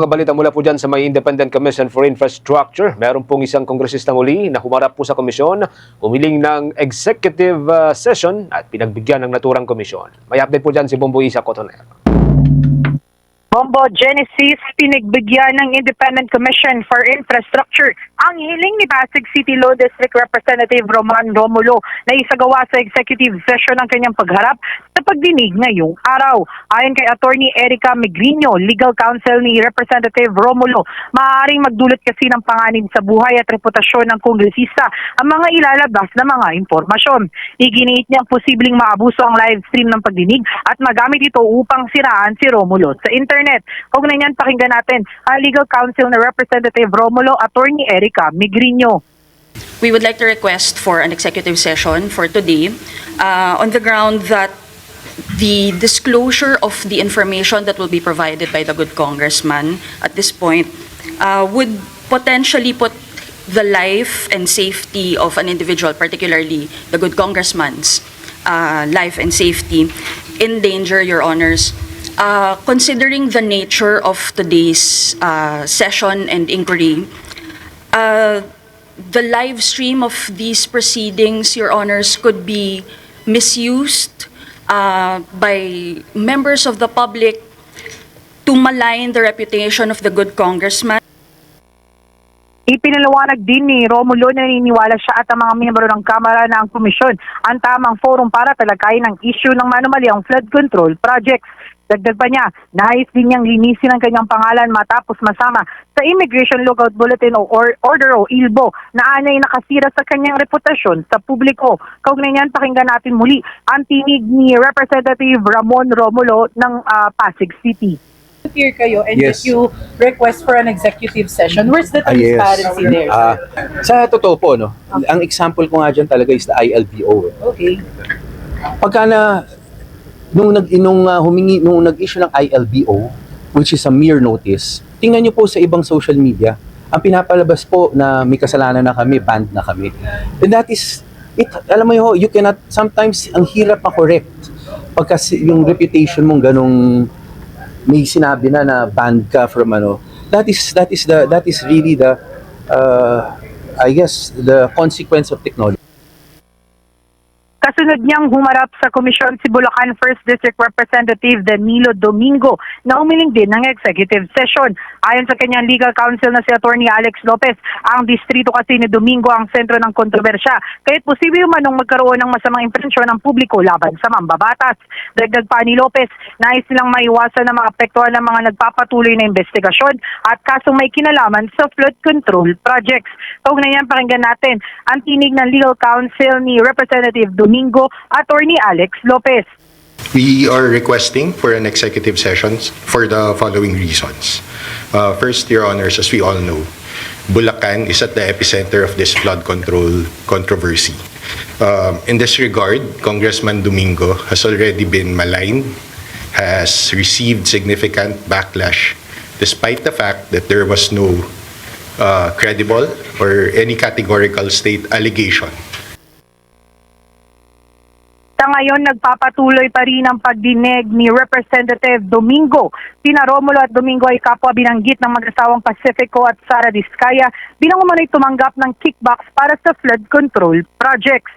Mga balita mula po dyan sa may Independent Commission for Infrastructure. Meron pong isang kongresista muli na humarap po sa komisyon, humiling ng executive uh, session at pinagbigyan ng naturang komisyon. May update po dyan si Bombo Isa Cotoner. Bombo Genesis pinagbigyan ng Independent Commission for Infrastructure ang hiling ni Pasig City Law District Representative Roman Romulo na isagawa sa executive session ng kanyang pagharap sa pagdinig ngayong araw. Ayon kay Attorney Erica Migrino, legal counsel ni Representative Romulo, maaaring magdulot kasi ng panganib sa buhay at reputasyon ng kongresista ang mga ilalabas na mga impormasyon. Iginiit niyang posibleng maabuso ang live stream ng pagdinig at magamit ito upang siraan si Romulo sa internet. Niyan, pakinggan natin ang legal counsel na Representative Romulo, Attorney Erica Migrino. We would like to request for an executive session for today uh, on the ground that the disclosure of the information that will be provided by the good congressman at this point uh, would potentially put the life and safety of an individual, particularly the good congressman's uh, life and safety, in danger, Your Honors. Uh, considering the nature of today's uh, session and inquiry, uh, the live stream of these proceedings, Your Honors, could be misused uh, by members of the public to malign the reputation of the good congressman. Ipinaliwanag din ni Romulo na naniniwala siya at ang mga miyembro ng Kamara na komisyon ang tamang forum para talakayin ang issue ng manumalyang flood control projects. Dagdag pa niya, nais din niyang linisin ang kanyang pangalan matapos masama sa Immigration Lookout Bulletin o or, Order o ILBO na anay nakasira sa kanyang reputasyon sa publiko. Kaugnay niyan, pakinggan natin muli ang tinig ni Representative Ramon Romulo ng ah, Pasig City. appear kayo and Yes. that you request for an executive session. Where's the Ah, yes. transparency there? Ah, sa totoo po, no, ang example ko nga dyan talaga is the ILBO. eh. okay. Pagka na, nung, nag, nung ah, humingi, nung nag-issue ng ILBO, which is a mere notice, tingnan nyo po sa ibang social media, ang pinapalabas po na may kasalanan na kami, banned na kami. And that is, it, alam mo yun, you cannot, sometimes, ang hirap ma-correct. Pagka yung reputation mong ganong may sinabi na na banned ka from ano that is that is the that is really the uh, I guess the consequence of technology Kasunod niyang humarap sa komisyon si Bulacan 1st District Representative Danilo Domingo na umiling din ng executive session. Ayon sa kanyang legal counsel na si Attorney Alex Lopez, ang distrito kasi ni Domingo ang sentro ng kontrobersya kahit posible manong magkaroon ng masamang impresyon ng publiko laban sa mambabatas. Dagdag pa ni Lopez, nais nilang maiwasan na maapektuhan ng mga nagpapatuloy na investigasyon at kasong may kinalaman sa flood control projects. Kaugnay yan, pakinggan natin ang tinig ng legal counsel ni Representative Domingo, Attorney Alex Lopez. We are requesting for an executive session for the following reasons. Uh, First, Your Honors, as we all know, Bulacan is at the epicenter of this flood control controversy. Um, In this regard, Congressman Domingo has already been maligned, has received significant backlash, despite the fact that there was no uh, credible or any categorical state allegation Sa ngayon, nagpapatuloy pa rin ang pagdinig ni Representative Domingo. Sina Romulo at Domingo ay kapwa binanggit ng mag-asawang Pacifico at Sara Diskaya bilang umano'y tumanggap ng kickbacks para sa flood control projects.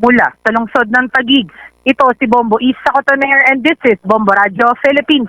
Mula sa lungsod ng Tagig, ito si Bombo Isa Cotoner and this is Bombo Radio Philippines,